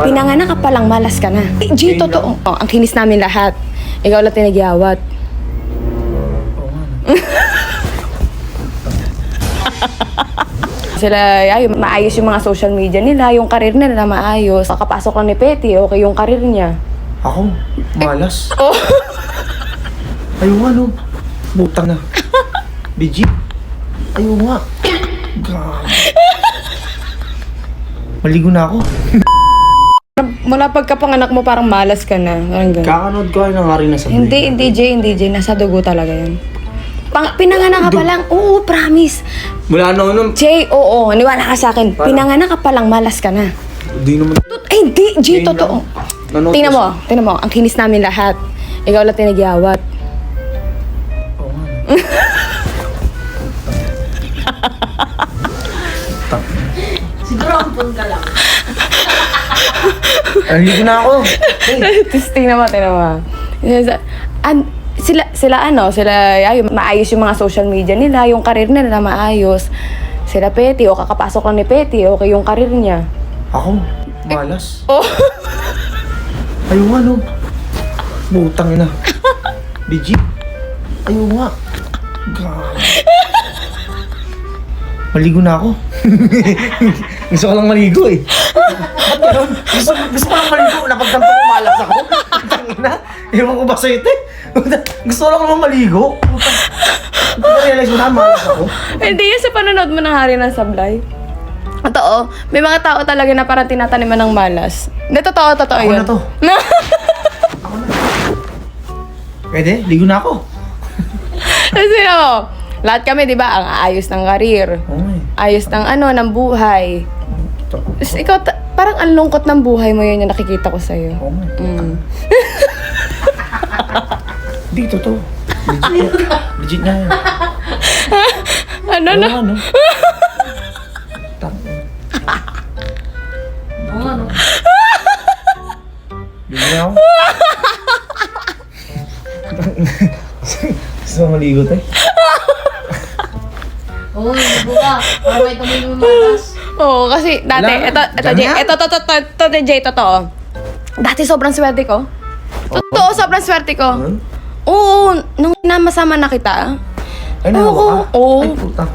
Pinanganak ka palang malas ka na. Eh, G, totoo. Oh, ang kinis namin lahat. Ikaw lang tinagyawat. Sila, ay, maayos yung mga social media nila, yung karir nila maayos. Kakapasok lang ni Petty, okay yung karir niya. Ako, malas. Oh. Ayaw nga no. Butang na. BG. Ayaw nga. God. Maligo na ako. Mula pagkapanganak mo, parang malas ka na. Parang ganun. Kakanood ko ay nangari na sa Hindi, hindi, Jay, hindi, Jay. Nasa dugo talaga yun. Pang, pinanganak ka pa lang. Oo, promise. Mula na nun. Jay, oo, niwala ka sa akin. Paano? Pinanganak ka pa lang, malas ka na. Di naman. Tut- Eh, hindi, Jay, Ngayon totoo. lang. Nanood Tingnan mo, tingnan mo. Ang kinis namin lahat. Ikaw lang tinagyawat. Oo nga. Siguro ampun ka lang. Naligo na ako. Tapos tingnan mo, tingnan mo. Sa- An, sila, sila ano, sila, ay, maayos yung mga social media nila, yung karir nila maayos. Sila Petty, o kakapasok lang ni Petty, okay yung karir niya. Ako, malas. Oh. Ayaw nga no. Butang na. BG. Ayaw nga. God. Maligo na ako. gusto ko lang maligo eh. Ba't ganun? Gusto, gusto ko lang maligo. Napagtanto ko malas ako. Tangina. Ewan ko ba sa'yo ito. Gusto ko lang naman maligo. Hindi ko realize mo na malas ako. Hindi yan sa panonood mo ng Hari ng Sablay. Totoo. May mga tao talaga na parang tinataniman ng malas. Hindi, totoo, totoo Ako yun. na to. Pwede? Ligo na ako. Kasi ano, lahat kami, di ba, ang ayos ng karir. Nga. Ayos ng ano, ng buhay. Tapos ikaw, ta- parang ang lungkot ng buhay mo yun yung nakikita ko sa'yo. Oo nga eh. Mm. Hindi, totoo. Legit, legit na yan. Ano na? nga, no? Tang- Oo nga, no? Ligo na ako. Gusto mo maligo tayo? Oo, libo ka. Para may malas. Oo, kasi dati, Wala. ito, ito, Ganyan. Jay, ito, ito, ito, ito, ito, ito, Jay, totoo. Dati sobrang swerte ko. Totoo, sobrang swerte ko. Oo, nung namasama na kita. Ay, nahawa ka? Oo. Ay, puta.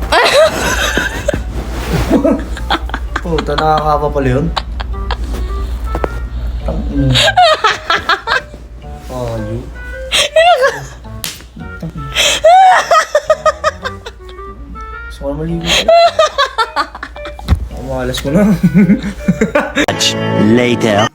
puta, nakakapa pala yun. Tang. Maligo. Ako malas ko na. later.